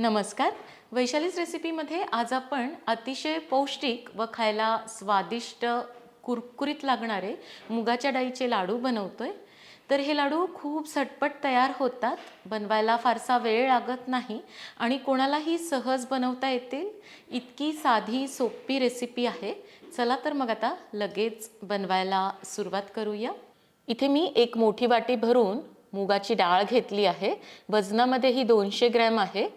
नमस्कार. वैशालीच रेसिपीमध्ये आज आपण अतिशय पौष्टिक व खायला स्वादिष्ट कुरकुरीत लागणारे मुगाच्या डाळीचे लाडू बनवतोय. तर हे लाडू खूप झटपट तयार होतात बनवायला फारसा वेळ लागत नाही आणि कोणालाही सहज बनवता येतील. इतकी साधी सोपी रेसिपी आहे. चला तर मग आता लगेच बनवायला सुरुवात करूया. इथे मी एक मोठी वाटी भरून मुगाची डाळ घेतली आहे. वजनामध्ये ही दोनशे ग्रॅम आहे.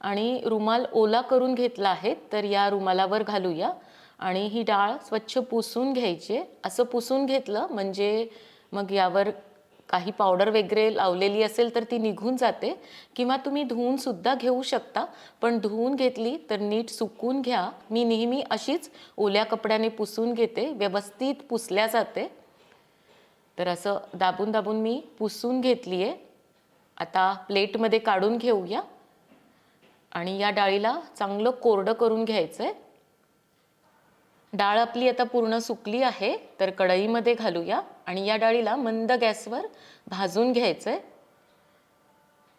आणि रुमाल ओला करून घेतला आहे तर या रुमालावर घालूया. आणि ही डाळ स्वच्छ पुसून घ्यायची. आहे. असं पुसून घेतलं म्हणजे मग यावर काही पावडर वगैरे लावलेली असेल तर ती निघून जाते. किंवा तुम्ही धुवूनसुद्धा घेऊ शकता. पण धुवून घेतली तर नीट सुकून घ्या. मी नेहमी अशीच ओल्या कपड्याने पुसून घेते. व्यवस्थित पुसल्या जाते. तर असं दाबून दाबून मी पुसून घेतली आहे आता प्लेटमध्ये काढून घेऊया. आणि या डाळीला चांगलं कोरडं करून घ्यायचं आहे डाळ आपली आता पूर्ण सुकली आहे तर कढईमध्ये घालूया. आणि या डाळीला मंद गॅसवर भाजून घ्यायचं आहे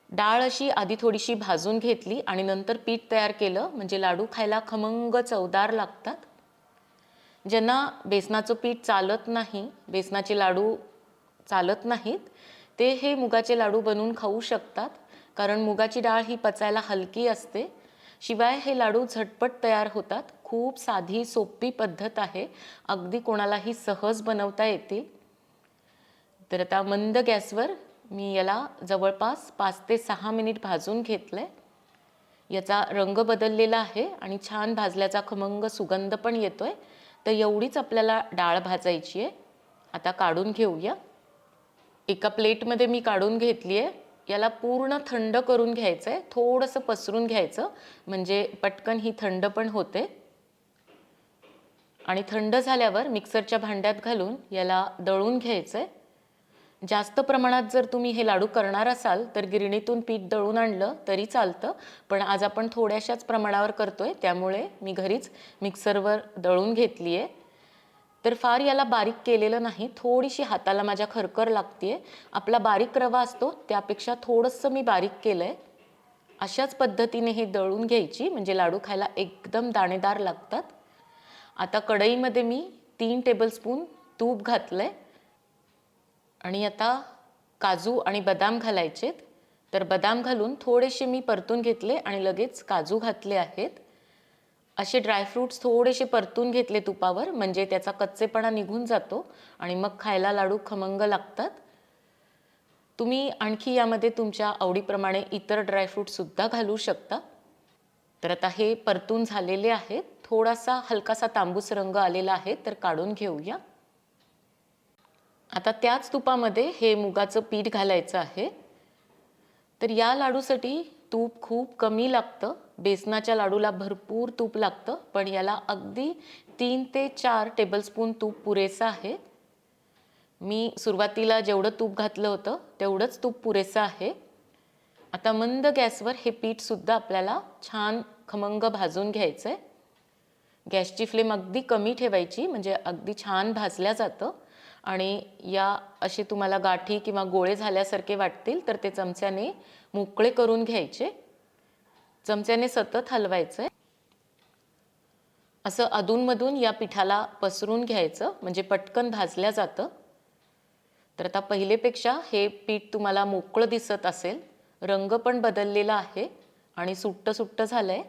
डाळ अशी आधी थोडीशी भाजून घेतली आणि नंतर पीठ तयार केलं म्हणजे लाडू खायला खमंग चवदार लागतात. ज्यांना बेसनाचं पीठ चालत नाही बेसनाचे लाडू चालत नाहीत ते हे मुगाचे लाडू बनवून खाऊ शकतात. कारण मुगाची डाळ ही पचायला हलकी असते. शिवाय हे लाडू झटपट तयार होतात. खूप साधी सोपी पद्धत आहे. अगदी कोणालाही सहज बनवता येतील. तर आता मंद गॅसवर मी याला जवळपास पाच ते सहा मिनिट भाजून घेतलं आहे याचा रंग बदललेला आहे आणि छान भाजल्याचा खमंग सुगंध पण येतो आहे तर एवढीच आपल्याला डाळ भाजायची आहे. आता काढून घेऊया. एका प्लेटमध्ये मी काढून घेतली आहे याला पूर्ण थंड करून घ्यायचं आहे थोडंसं पसरून घ्यायचं म्हणजे पटकन ही थंड पण होते. आणि थंड झाल्यावर मिक्सरच्या भांड्यात घालून याला दळून घ्यायचं आहे जास्त प्रमाणात जर तुम्ही हे लाडू करणार असाल तर गिरणीतून पीठ दळून आणलं तरी चालतं पण आज आपण थोड्याशाच प्रमाणावर करतोय त्यामुळे मी घरीच मिक्सरवर दळून घेतली आहे तर फार याला बारीक केलेलं नाही. थोडीशी हाताला माझ्या खरखर लागते आपला बारीक रवा असतो त्यापेक्षा थोडंसं मी बारीक केलं आहे अशाच पद्धतीने हे दळून घ्यायची म्हणजे लाडू खायला एकदम दाणेदार लागतात. आता कढईमध्ये मी तीन टेबलस्पून तूप घातलं आहे आणि आता काजू आणि बदाम घालायचेत. तर बदाम घालून थोडेसे मी परतून घेतले आणि लगेच काजू घातले आहेत. असे ड्रायफ्रूट्स थोडेसे परतून घेतले तुपावर म्हणजे त्याचा कच्चेपणा निघून जातो आणि मग खायला लाडू खमंग लागतात. तुम्ही आणखी यामध्ये तुमच्या आवडीप्रमाणे इतर ड्रायफ्रूटसुद्धा घालू शकता. तर आता हे परतून झालेले आहेत. थोडासा हलकासा तांबूस रंग आलेला आहे तर काढून घेऊया. आता त्याच तुपामध्ये हे मुगाचं पीठ घालायचं आहे. तर या लाडूसाठी तूप खूप कमी लागतं. बेसनाच्या लाडूला भरपूर तूप लागतं. पण याला अगदी तीन ते चार टेबलस्पून तूप पुरेसं आहे. मी सुरुवातीला जेवढं तूप घातलं होतं तेवढंच तूप पुरेसं आहे. आता मंद गॅसवर हे पीठसुद्धा आपल्याला छान खमंग भाजून घ्यायचं आहे गॅसची फ्लेम अगदी कमी ठेवायची म्हणजे अगदी छान भाजल्या जातं. आणि या असे तुम्हाला गाठी किंवा गोळे झाल्यासारखे वाटतील तर ते चमच्याने मोकळे करून घ्यायचे. चमच्याने सतत हलवायचं. आहे असं अधूनमधून या पिठाला पसरून घ्यायचं म्हणजे पटकन भाजल्या जातं. तर आता पहिलेपेक्षा हे पीठ तुम्हाला मोकळं दिसत असेल रंग पण बदललेला आहे आणि सुट्ट सुट्ट झालं आहे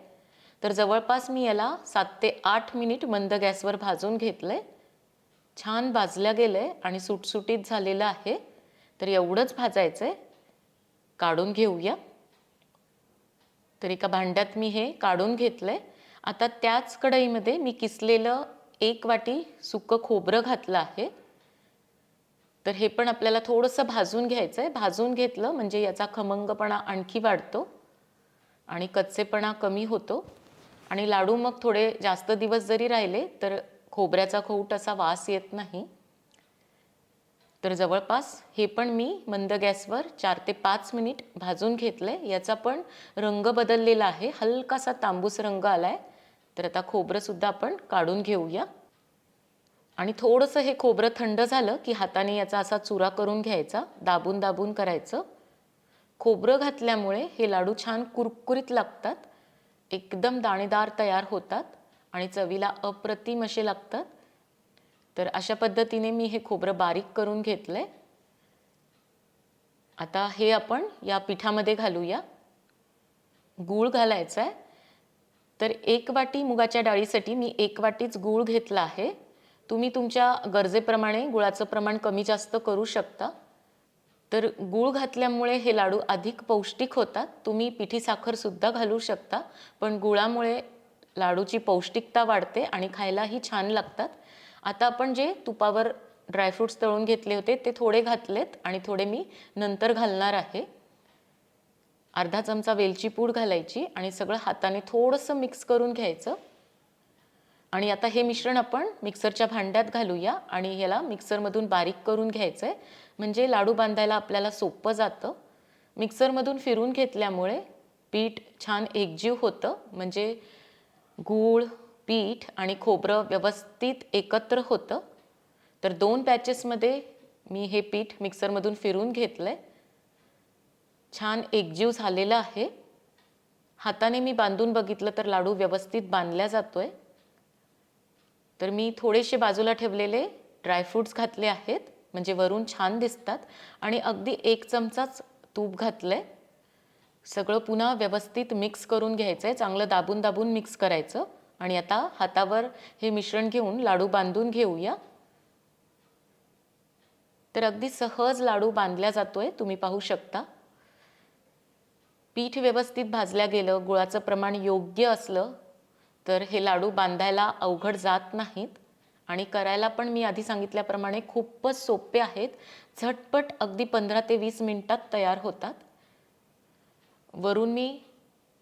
तर जवळपास मी याला सात ते आठ मिनिट मंद गॅसवर भाजून घेतलं आहे छान भाजल्या गेलं आहे आणि सुटसुटीत झालेलं आहे. तर एवढंच भाजायचं आहे काढून घेऊया. तर एका भांड्यात मी हे काढून घेतलं आहे आता त्याच कढईमध्ये मी किसलेलं एक वाटी सुकं खोबरं घातलं आहे. तर हे पण आपल्याला थोडंसं भाजून घ्यायचं आहे भाजून घेतलं म्हणजे याचा खमंगपणा आणखी वाढतो आणि कच्चेपणा कमी होतो. आणि लाडू मग थोडे जास्त दिवस जरी राहिले तर खोबऱ्याचा खोट असा वास येत नाही. तर जवळपास हे पण मी मंद गॅसवर चार ते पाच मिनिट भाजून घेतलं आहे याचा पण रंग बदललेला आहे. हलकासा तांबूस रंग आला आहे तर आता खोबरंसुद्धा आपण काढून घेऊया. आणि थोडंसं हे खोबरं थंड झालं की हाताने याचा असा चुरा करून घ्यायचा. दाबून दाबून करायचं. खोबरं घातल्यामुळे हे लाडू छान कुरकुरीत लागतात. एकदम दाणेदार तयार होतात. आणि चवीला अप्रतिम असे लागतात. तर अशा पद्धतीने मी हे खोबरं बारीक करून घेतलंय. आता हे आपण या पिठामध्ये घालूया. गूळ घालायचा आहे तर एक वाटी मुगाच्या डाळीसाठी मी एक वाटीच गूळ घेतला आहे. तुम्ही तुमच्या गरजेप्रमाणे गुळाचं प्रमाण कमी जास्त करू शकता. तर गूळ घातल्यामुळे हे लाडू अधिक पौष्टिक होतात. तुम्ही पिठी साखरसुद्धा घालू शकता. पण गुळामुळे लाडूची पौष्टिकता वाढते आणि खायलाही छान लागतात. आता आपण जे तुपावर ड्रायफ्रूट्स तळून घेतले होते ते थोडे घातलेत आणि थोडे मी नंतर घालणार आहे. अर्धा चमचा वेलची पूड घालायची आणि सगळं हाताने थोडंसं मिक्स करून घ्यायचं. आणि आता हे मिश्रण आपण मिक्सरच्या भांड्यात घालूया आणि ह्याला मिक्सरमधून बारीक करून घ्यायचं आहे म्हणजे लाडू बांधायला आपल्याला सोपं जातं. मिक्सरमधून फिरून घेतल्यामुळे पीठ छान एकजीव होतं. म्हणजे गूळ पीठ आणि खोबरं व्यवस्थित एकत्र होतं. तर दोन पॅचेसमध्ये मी हे पीठ मिक्सरमधून फिरून घेतलं आहे छान एकजीव झालेला आहे. हाताने मी बांधून बघितलं तर लाडू व्यवस्थित बांधला जातोय. तर मी थोडेसे बाजूला ठेवलेले ड्रायफ्रूट्स घातले आहेत. म्हणजे वरून छान दिसतात. आणि अगदी एक चमचाच तूप घातलंय. सगळं पुन्हा व्यवस्थित मिक्स करून घ्यायचं आहे चांगलं दाबून दाबून मिक्स करायचं. आणि आता हातावर हे मिश्रण घेऊन लाडू बांधून घेऊया. तर अगदी सहज लाडू बांधला जातोय तुम्ही पाहू शकता. पीठ व्यवस्थित भाजल्या गेलं गुळाचं प्रमाण योग्य असलं तर हे लाडू बांधायला अवघड जात नाहीत. आणि करायला पण मी आधी सांगितल्याप्रमाणे खूपच सोपे आहेत. झटपट अगदी पंधरा ते वीस मिनटात तयार होतात. वरून मी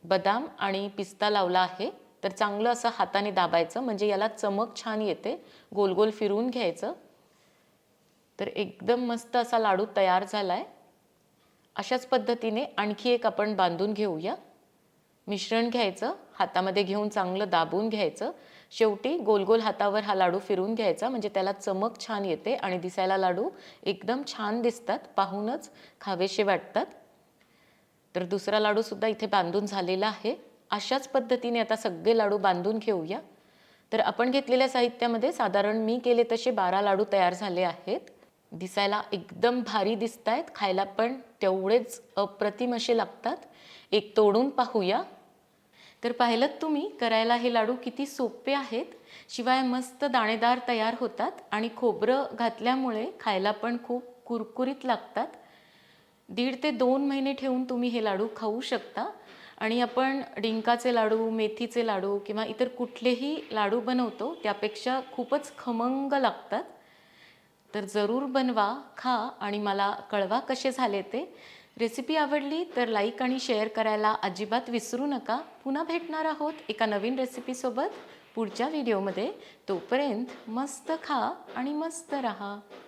बदाम आणि पिस्ता लावला आहे. तर चांगलं असं हाताने दाबायचं म्हणजे याला चमक छान येते. गोल गोल फिरवून घ्यायचं. तर एकदम मस्त असा लाडू तयार झाला आहे अशाच पद्धतीने आणखी एक आपण बांधून घेऊया. मिश्रण घ्यायचं हातामध्ये घेऊन चांगलं दाबून घ्यायचं. शेवटी गोल गोल हातावर हा लाडू फिरून घ्यायचा म्हणजे त्याला चमक छान येते आणि दिसायला लाडू एकदम छान दिसतात पाहूनच खावेसे वाटतात. तर दुसरा लाडूसुद्धा इथे बांधून झालेला आहे. अशाच पद्धतीने आता सगळे लाडू बांधून घेऊया. तर आपण घेतलेल्या साहित्यामध्ये साधारण मी केले तसे बारा लाडू तयार झाले आहेत. दिसायला एकदम भारी दिसत आहेत खायला पण तेवढेच अप्रतिम असे लागतात. एक तोडून पाहूया. तर पाहिलं तुम्ही करायला हे लाडू किती सोपे आहेत. शिवाय मस्त दाणेदार तयार होतात आणि खोबरं घातल्यामुळे खायला पण खूप कुरकुरीत लागतात. दीड ते दोन महिने ठेवून तुम्ही हे लाडू खाऊ शकता. आणि आपण डिंकाचे लाडू मेथीचे लाडू किंवा इतर कुठलेही लाडू बनवतो त्यापेक्षा खूपच खमंग लागतात. तर जरूर बनवा खा आणि मला कळवा कसे झाले ते. रेसिपी आवडली तर लाईक आणि शेअर करायला अजिबात विसरू नका. पुन्हा भेटणार आहोत एका नवीन रेसिपीसोबत पुढच्या व्हिडिओमध्ये. तोपर्यंत मस्त खा आणि मस्त रहा.